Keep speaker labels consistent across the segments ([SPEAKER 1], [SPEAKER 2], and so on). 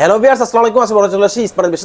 [SPEAKER 1] Hello বিয়ার্স আসসালামু আলাইকুম। আসলে বড় চলে আসি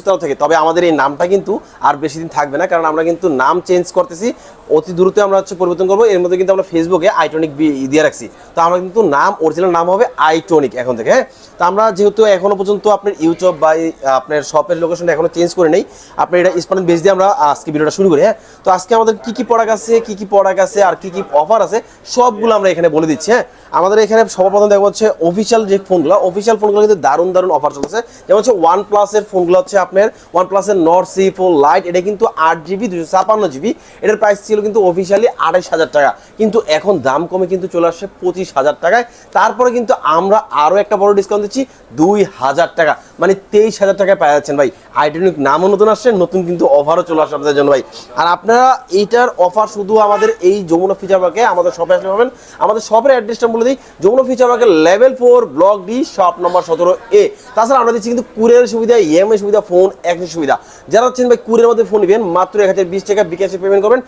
[SPEAKER 1] তরফ থেকে। তবে আমাদের এই নামটা কিন্তু আর বেশি দিন থাকবে না, কারণ আমরা কিন্তু নাম চেঞ্জ করতেছি। অতি দ্রুত আমরা হচ্ছে পরিবর্তন করব। এর মধ্যে কিন্তু আমরা ফেসবুকে আইটনিক দিয়ে রাখছি। তো আমরা কিন্তু নাম অরিজিনাল নাম হবে আইটনিক এখন থেকে হ্যাঁ? তো আমরা যেহেতু এখনও পর্যন্ত আপনার ইউটিউব বা আপনার শপের লোকেশনটা এখনও চেঞ্জ করে নেই আপনি এটা ইসমানের বেশ দিয়ে আমরা আজকে ভিডিওটা শুরু করি হ্যাঁ? তো আজকে আমাদের কি কি প্রোডাক্ট আছে, কি কি প্রোডাক্ট আছে, আর কি কি অফার আছে, সবগুলো আমরা এখানে বলে দিচ্ছি হ্যাঁ? আমাদের এখানে সর্বপ্রথম দেখব হচ্ছে অফিসিয়াল যে ফোনগুলো অফিসিয়াল ফোনগুলো কিন্তু দারুণ দারুণ অফার চলছে যেমন হচ্ছে ওয়ান প্লাসের ফোনগুলো হচ্ছে আপনার ওয়ান প্লাসের নট সি ফোর লাইট এটা কিন্তু আট জিবি দুশো ছাপান্ন জিবি এটার প্রাইস ছিল কিন্তু অফিসিয়ালি আড়াইশ হাজার টাকা। কিন্তু এখন দাম কমে কিন্তু চলে আসছে পঁচিশ হাজার টাকায়। তারপরে কিন্তু আমরা আরও একটা বড় ডিসকাউন্ট দিচ্ছি, দুই হাজার টাকা। মানে তেইশ হাজার টাকায় পাওয়া যাচ্ছেন ভাই। আইডেনিক নামও নতুন আসছে, নতুন কিন্তু অফারও চলে আসছে আপনাদের জন্য ভাই। আর আপনারা এইটার অফার শুধু আমাদের এই যমুনা ফিচার পার্কে আমাদের শপে আসলে পাবেন। আমাদের শপের অ্যাড্রেসটা বলে দিই, যমুনা ফিচার পার্কের level four block D shop number সতেরো এ তাছাড়া আমরা দিচ্ছি কিন্তু কুরিয়ারের সুবিধা ইএমআই সুবিধা ফোন একই সুবিধা। যারা হচ্ছেন ভাই কুরিয়ার মধ্যে ফোন নেবেন, মাত্র এক হাজার বিশ টাকা বিকাশে পেমেন্ট করবেন।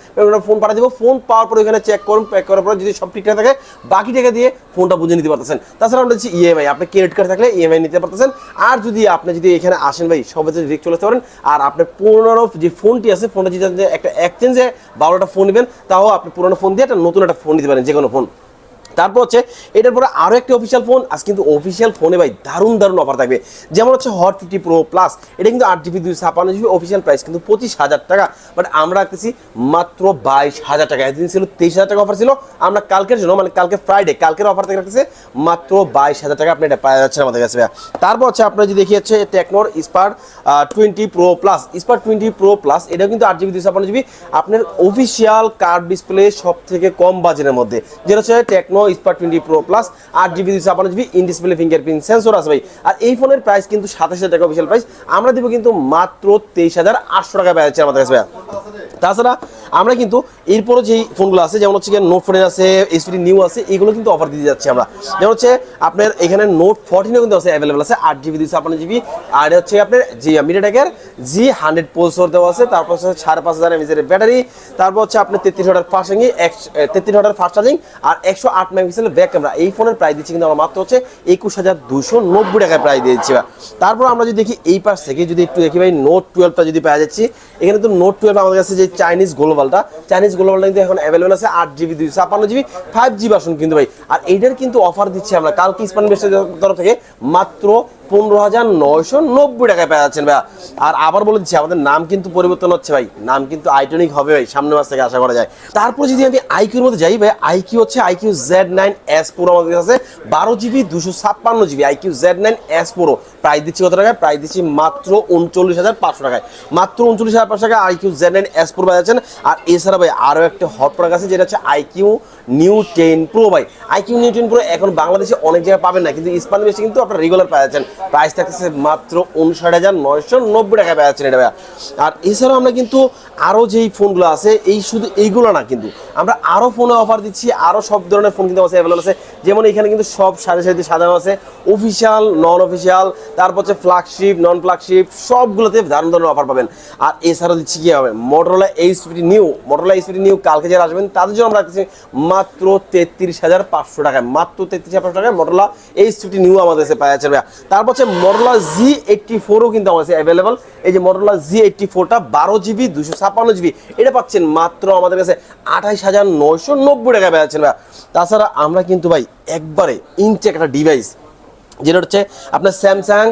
[SPEAKER 1] ফোন পাঠিয়ে দেবো। ফোন পাওয়ার পর এখানে চেক করুন প্যাক করার পর যদি সব ঠিকঠাক থাকে, বাকি টাকা দিয়ে ফোনটা বুঝে নিতে পারতেছেন। তাছাড়া আমরা দিচ্ছি ইএমআই আপনি ক্রেডিট কার্ড থাকলে ইএমআই নিতে পারতেছেন। আর যদি আপনি যদি এখানে আসেন ভাই, সবাই ডিরেক্ট চলে আসতে পারেন। আর আপনার পুরোনো যে ফোনটি আছে, ফোনটা যদি একটা এক্সচেঞ্জে বারোটা ফোন নেবেন, তাও আপনি পুরোনো ফোন দিয়ে একটা নতুন একটা ফোন নিতে পারেন যে কোনো ফোন তারপর হচ্ছে এটার পরে আরও একটি অফিসিয়াল ফোন আজ কিন্তু অফিসিয়াল ফোনে ভাই দারুণ দারুণ অফার থাকবে। যেমন হচ্ছে হট ফিফটি প্রো প্লাস এটা কিন্তু আট জিবি দুই ছাপান্ন জিবি অফিসিয়াল প্রাইস কিন্তু পঁচিশ হাজার টাকা। বাট আমরা রাখতেছি মাত্র বাইশ হাজার টাকা। এতদিন ছিল তেইশ হাজার টাকা অফার ছিল, আমরা কালকের জন্য মানে কালকে ফ্রাইডে কালকের অফার থেকে রাখতেছে মাত্র বাইশ হাজার টাকা। আপনি এটা পাওয়া যাচ্ছে আমাদের কাছে। তারপর হচ্ছে আপনার যদি দেখি হচ্ছে টেকনোর Spark twenty pro plus Spark twenty pro plus এটাও কিন্তু আট জিবি দুই ছাপান্ন জিবি আপনার অফিসিয়াল কার্ড ডিসপ্লে সব থেকে কম বাজেটের মধ্যে, যেটা হচ্ছে Tecno Spark twenty pro plus আট জিবি দুইশো ছাপান্ন GB in display fingerprint sensor আছে ভাই। আর এই ফোনের প্রাইস কিন্তু সাতাশ হাজার টাকা অফিসিয়াল প্রাইস আমরা দিব কিন্তু মাত্র তেইশ হাজার আটশো টাকা পেয়ে যাচ্ছে আমাদের কাছে তাছাড়া আমরা কিন্তু এরপরও যেই ফোনগুলো আছে, যেমন হচ্ছে নোট ফোনের আছে এসপি নিউ আছে, এগুলো কিন্তু অফার দিতে যাচ্ছি আমরা। যেমন হচ্ছে আপনার এখানে নোট ফোরটিনও কিন্তু আছে অ্যাভেলেবল আছে, আট জিবি দুইশো ছাপান্ন জিবি আর হচ্ছে আপনার জি মিডিয়াটেকের জি হান্ড্রেড পোলসোর দেওয়া আছে, তারপর হচ্ছে সাড়ে পাঁচ হাজার এমএজের ব্যাটারি তারপর হচ্ছে আপনার তেত্রিশ হাজার চার্জিং তেত্রিশ হাজার ফাস্ট চার্জিং আর একশো আট মেগাপিক্সেলের ব্যাক ক্যামেরা এই ফোনের প্রাইস দিচ্ছি কিন্তু আমরা মাত্র হচ্ছে একুশ হাজার দুশো নব্বই টাকায় প্রাইস দিয়েছি তারপর আমরা যদি দেখি এই পাশ থেকে যদি একটু দেখি ভাই নোট টুয়েলভটা যদি পাওয়া যাচ্ছি, এখানে তো নোট টুয়েলভ আমাদের কাছে যে চাইনিজ গ্লোবালটা চাইনিজ গ্লোবালটা কিন্তু এখন অ্যাভেলেবল আছে, আট জিবি দুইশো ছাপান্ন জিবি ফাইভ জি বাসন কিন্তু ভাই। আর এইটার কিন্তু অফার দিচ্ছে আমরা, কালকে ইস্পান বেস্টের তরফ থেকে মাত্র পনেরো হাজার নয়শো নব্বই টাকায় পেয়ে যাচ্ছেন ভাইয়া। আর আবার বলে দিচ্ছি, আমাদের নাম কিন্তু পরিবর্তন হচ্ছে ভাই। নাম কিন্তু আইটনিক হবে ভাই, সামনের মাস থেকে আশা করা যায়। তারপর যদি আমি আইকিউর মধ্যে যাই ভাই আইকিউ হচ্ছে আইকিউ জেড নাইন এস পুরো আমাদের কাছে বারো জিবি, দুশো ছাপ্পান্ন GB iQOO Z nine S পুরো প্রাইস দিচ্ছি কত টাকায়? প্রাইস দিচ্ছি মাত্র উনচল্লিশ হাজার পাঁচশো টাকায়। মাত্র উনচল্লিশ হাজার পাঁচশো টাকা আইকিউ জেড নাইন এস পুরো পেয়ে যাচ্ছেন। আর এছাড়া ভাই, আরও একটা হট প্রোডাক্ট আছে, যেটা হচ্ছে আইকিউ নিউ টেন প্রো ভাই। আইকিউ নিউ টেন প্রো এখন বাংলাদেশে অনেক জায়গায় পাবেন না, কিন্তু ইস্পান বেশি কিন্তু আপনার রেগুলার পাওয়া প্রাইস থাকতেছে মাত্র উনষাট হাজার নয়শো নব্বই পাওয়া যাচ্ছেন এটা ভাইয়া। আর এছাড়াও আমরা কিন্তু আরও যেই ফোনগুলো আছে, এই শুধু এইগুলো না কিন্তু, আমরা আরও ফোনে অফার দিচ্ছি আরও সব ধরনের ফোন কিন্তু আছে অ্যাভেলেবল আছে যেমন এখানে কিন্তু সব সাড়ে সাড়ে সাজানো আছে অফিসিয়াল নন অফিসিয়াল তারপর হচ্ছে ফ্ল্যাগশিপ নন ফ্ল্যাগশিপ সবগুলোতে দারুণ দারুণ অফার পাবেন আর এছাড়াও দিচ্ছি কি হবে Motorola edge fifty neo Motorola edge fifty neo কালকে যারা আসবেন, তাদের জন্য আমরা রাখছি মাত্র তেত্রিশ হাজার পাঁচশো টাকায়, মাত্র তেত্রিশ হাজার পাঁচশো টাকায় মোটরোলা এইচ ফিফটি নিউ আমাদের কাছে পাওয়া যাচ্ছে ভাইয়া। তারপর হচ্ছে মোটরোলা জি এইটটি ফোরও কিন্তু আমাদের কাছে অ্যাভেলেবল এই যে মোটরোলা জি এইটটি ফোরটা বারো জিবি দুশো ছাপ্পান্ন জিবি। এটা পাচ্ছেন মাত্র আমাদের কাছে আঠাইশ হাজার নয়শো নব্বই টাকায় যাচ্ছেন ভাইয়া। তাছাড়া আমরা কিন্তু ভাই একবারে ইনচেক একটা ডিভাইস যেটা হচ্ছে আপনার Samsung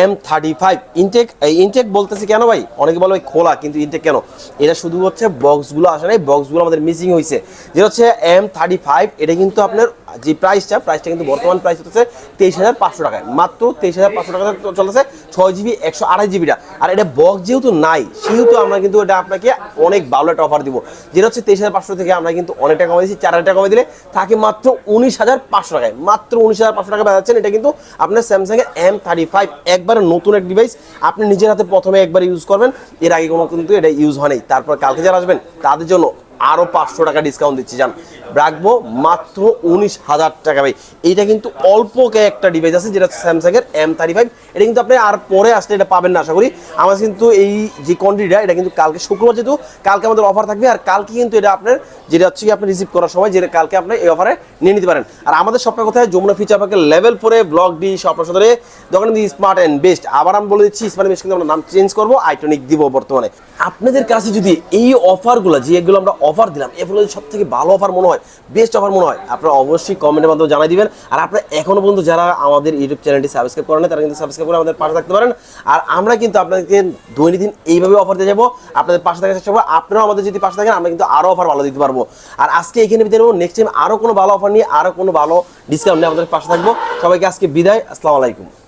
[SPEAKER 1] M thirty five intact intact বলতেছি কেন ভাই? অনেকে বলে খোলা, কিন্তু ইনটেক কেন? এটা শুধু হচ্ছে বক্সগুলো আসে নাই বক্সগুলো আমাদের মিসিং হয়েছে যেটা হচ্ছে এম থার্টি ফাইভ এটা কিন্তু আপনার যে প্রাইসটা প্রাইসটা কিন্তু বর্তমান প্রাইস হচ্ছে তেইশ হাজার পাঁচশো টাকায়। মাত্র তেইশ হাজার পাঁচশো টাকা চলেছে ছয় জিবি, একশো আড়াই জিবিটা আর এটা বক্স যেহেতু নাই, সেহেতু আমরা কিন্তু এটা আপনাকে অনেক ভালো একটা অফার দিব। যেটা হচ্ছে তেইশ হাজার পাঁচশো থেকে আমরা কিন্তু অনেকটা কমে দিচ্ছি চার হাজার টাকা কমে দিলে থাকে মাত্র উনিশ হাজার পাঁচশো টাকায়। মাত্র উনিশ হাজার পাঁচশো টাকা পাচ্ছেন এটা কিন্তু আপনার স্যামসাং এর এম থার্টি ফাইভ একবার নতুন এক ডিভাইস আপনি নিজের হাতে প্রথমে একবার ইউজ করবেন, এর আগে কোনো কিন্তু এটা ইউজ হয়নি। তারপর কালকে যারা আসবেন, তাদের জন্য আরও পাঁচশো টাকা ডিসকাউন্ট দিচ্ছি, জান। রাখব মাত্র উনিশ হাজার টাকা ভাই। এইটা কিন্তু অল্প একটা ডিভাইস আছে, যেটা স্যামসাং এর এম থার্টি ফাইভ এটা কিন্তু আপনি আর পরে আসলে এটা পাবেন না, আশা করি। আমার কিন্তু এই যে কোয়ান্টিটিটা এটা কিন্তু কালকে শুক্রবার যেহেতু, কালকে আমাদের অফার থাকবে, আর কালকে কিন্তু এটা আপনার, যেটা হচ্ছে কি আপনি রিসিভ করার সময়, যেটা কালকে আপনি এই অফারে নিয়ে নিতে পারেন। আর আমাদের সবটা কোথায়? যমুনা ফিচার পার্কের লেভেল ফোরে ব্লক ডি সব সদরে। দোকানে স্মার্ট অ্যান্ড বেস্ট আবার আমি বলে দিচ্ছি স্মার্ট বেস্ট কিন্তু আমরা নাম চেঞ্জ করব আইটনিক দিব বর্তমানে। আপনাদের কাছে যদি এই অফারগুলো যে এগুলো আমরা অফার দিলাম, এগুলো সব থেকে ভালো অফার মনে হয়? বেস্ট অফার মনে হয়। আপনারা অবশ্যই কমেন্টের মাধ্যমে জানাই দিবেন। আর আপনারা এখনও পর্যন্ত যারা আমাদের ইউটিউব চ্যানেলটি সাবস্ক্রাইব করেন তারা কিন্তু সাবস্ক্রাইব করে আমাদের পাশে থাকতে পারেন। আর আমরা কিন্তু আপনাদেরকে দৈনন্দিন এইভাবে অফার দিয়ে যাব। আপনাদের পাশে থাকার চেষ্টা করব। আপনারাও আমাদের যদি পাশে থাকেন, আমরা কিন্তু আরও অফার ভালো দিতে পারব। আর আজকে এখানে বিদায় নেব। নেক্সট টাইম আরও কোনো ভালো অফার নিয়ে আরও কোনো ভালো ডিসকাউন্ট নিয়ে আমাদের পাশে থাকব। সবাইকে আজকে বিদায়। আসসালামু আলাইকুম।